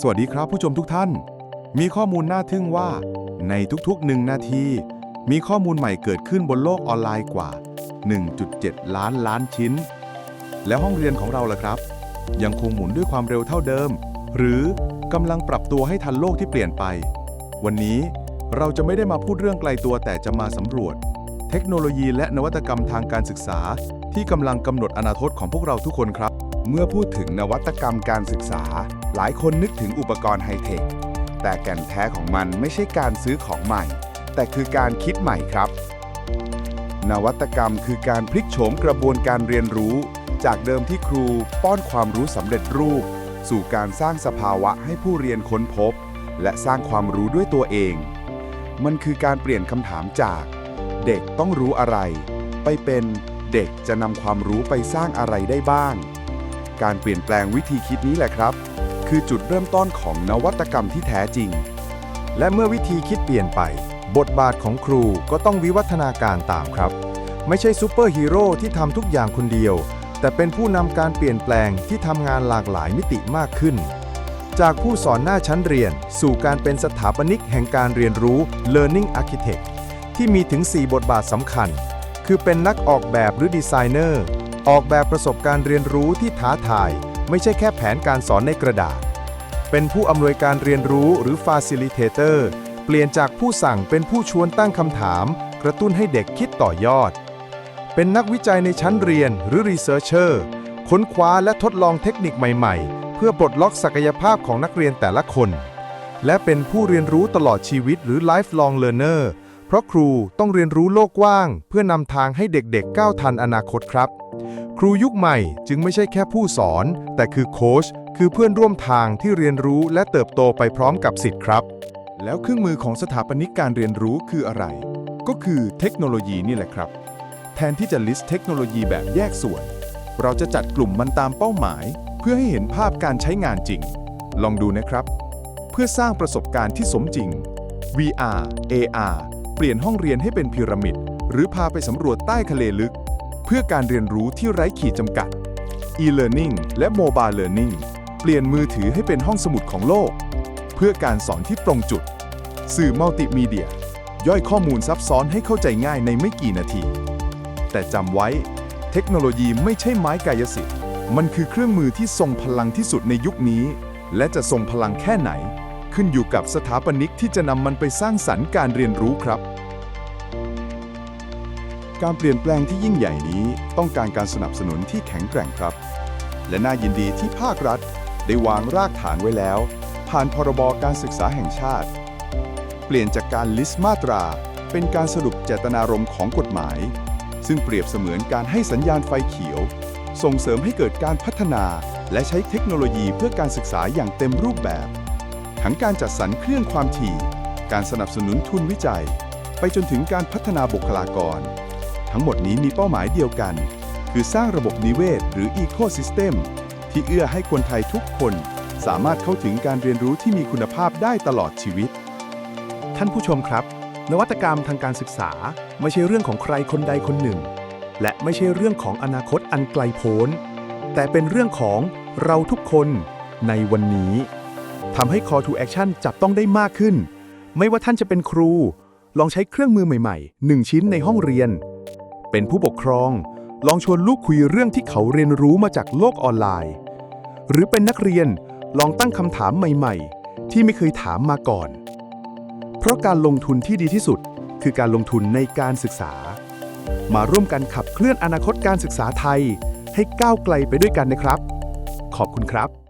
สวัสดีครับผู้ชมทุกท่าน มีข้อมูลน่าทึ่งว่า ในทุกๆ 1 นาที มีข้อมูลใหม่เกิดขึ้นบนโลกออนไลน์กว่า 1.7 ล้านล้านชิ้น แล้วห้องเรียนของเราล่ะครับ ยังคงหมุนด้วยความเร็วเท่าเดิม หรือกำลังปรับตัวให้ทันโลกที่เปลี่ยนไป วันนี้เราจะไม่ได้มาพูดเรื่องไกลตัวแต่จะมาสำรวจ เทคโนโลยีและนวัตกรรมทางการศึกษา ที่กำลังกำหนดอนาคตของพวกเราทุกคนครับ เมื่อพูดถึงนวัตกรรมการศึกษา หลายคนนึกถึงอุปกรณ์ไฮเทค แต่แก่นแท้ของมันไม่ใช่การซื้อของใหม่ แต่คือการคิดใหม่ครับ นวัตกรรมคือการพลิกโฉมกระบวนการเรียนรู้ จากเดิมที่ครูป้อนความรู้สำเร็จรูป สู่การสร้างสภาวะให้ผู้เรียนค้นพบ และสร้างความรู้ด้วยตัวเอง มันคือการเปลี่ยนคำถามจาก เด็กต้องรู้อะไร ไปเป็นเด็กจะนำความรู้ไปสร้างอะไรได้บ้าง การเปลี่ยนแปลงวิธีคิดนี้แหละครับ คือจุดเริ่มต้นของนวัตกรรมที่แท้จริง และเมื่อวิธีคิดเปลี่ยนไป บทบาทของครูก็ต้องวิวัฒนาการตามครับ ไม่ใช่ซูเปอร์ฮีโร่ที่ทำทุกอย่างคนเดียว แต่เป็นผู้นำการเปลี่ยนแปลงที่ทำงานหลากหลายมิติมากขึ้น จากผู้สอนหน้าชั้นเรียน สู่การเป็นสถาปนิกแห่งการเรียนรู้ Learning Architect ที่มีถึง 4 บทบาทสำคัญ คือเป็นนักออกแบบหรือดีไซเนอร์ ออกแบบประสบการณ์เรียนรู้ที่ท้าทาย ไม่ใช่แค่แผนการสอนในกระดาษ เป็นผู้อำนวยการเรียนรู้หรือ Facilitator เปลี่ยนจากผู้สั่งเป็นผู้ชวนตั้งคำถาม กระตุ้นให้เด็กคิดต่อยอด เป็นนักวิจัยในชั้นเรียนหรือ Researcher ค้นคว้าและทดลองเทคนิคใหม่ๆ เพื่อปลดล็อกศักยภาพของนักเรียนแต่ละคน และเป็นผู้เรียนรู้ตลอดชีวิตหรือ Lifelong Learner เพราะครูต้องเรียนรู้โลกกว้าง เพื่อนำทางให้เด็กๆก้าวทันอนาคตครับ ครูยุคใหม่จึงไม่ใช่แค่ผู้สอน แต่คือโค้ชคือเพื่อนร่วมทางที่เรียนรู้และเติบโตไปพร้อมกับสิทธิ์ครับ แล้วเครื่องมือของสถาปนิกการเรียนรู้คืออะไร ก็คือเทคโนโลยีนี่แหละครับ แทนที่จะ list เทคโนโลยีแบบแยกส่วน เราจะจัดกลุ่มมันตามเป้าหมาย เพื่อให้เห็นภาพการใช้งานจริง ลองดูนะครับ เพื่อสร้างประสบการณ์ที่สมจริง VR AR เปลี่ยนห้องเรียนให้เป็นพีระมิด หรือพาไปสำรวจใต้ทะเลลึก เพื่อการเรียนรู้ที่ไร้ขีดจำกัด e-learning และ mobile learning เปลี่ยนมือถือให้เป็นห้องสมุดของโลก เพื่อการสอนที่ตรงจุด สื่อมัลติมีเดีย ย่อยข้อมูลซับซ้อนให้เข้าใจง่ายในไม่กี่นาที แต่จำไว้ เทคโนโลยีไม่ใช่ไม้กายสิทธิ์ มันคือเครื่องมือที่ทรงพลังที่สุดในยุคนี้ และจะทรงพลังแค่ไหน ขึ้นอยู่กับสถาปนิกที่จะนำมันไปสร้างสรรค์การเรียนรู้ครับ การเปลี่ยนแปลงที่ยิ่งใหญ่นี้ต้องการการสนับสนุนที่แข็งแกร่งครับ และน่ายินดีที่ภาครัฐ ได้วางรากฐานไว้แล้ว ผ่านพรบการศึกษาแห่งชาติ เปลี่ยนจากการลิสต์มาตรา เป็นการสรุปเจตนารมณ์ของกฎหมาย ซึ่งเปรียบเสมือนการให้สัญญาณไฟเขียว ส่งเสริมให้เกิดการพัฒนาและใช้เทคโนโลยีเพื่อการศึกษาอย่างเต็มรูปแบบ ทั้งการจัดสรรเครื่องความถี่ การสนับสนุนทุนวิจัย ไปจนถึงการพัฒนาบุคลากร ทั้งหมดนี้มีเป้าหมายเดียวกัน คือสร้างระบบนิเวศ หรือ Ecosystem ที่เอื้อให้คนไทยทุกคน สามารถเข้าถึงการเรียนรู้ที่มีคุณภาพได้ตลอดชีวิต ท่านผู้ชมครับ นวัตกรรมทางการศึกษา ไม่ใช่เรื่องของใครคนใดคนหนึ่ง และไม่ใช่เรื่องของอนาคตอันไกลโพ้นแต่เป็นเรื่องของเราทุกคนในวันนี้ ทำให้ Call to Action จับต้องได้มากขึ้น ไม่ว่าท่านจะเป็นครู ลองใช้เครื่องมือใหม่ๆ 1 ชิ้นในห้องเรียน เป็นผู้ปกครอง ลองชวนลูกคุยเรื่องที่เขาเรียนรู้มาจากโลกออนไลน์ หรือเป็นนักเรียนลองตั้งคำถามใหม่ๆ ที่ไม่เคยถามมาก่อน เพราะการลงทุนที่ดีที่สุด คือการลงทุนในการศึกษา มาร่วมกันขับเคลื่อนอนาคตการศึกษาไทย ให้ก้าวไกลไปด้วยกันนะครับ ขอบคุณครับ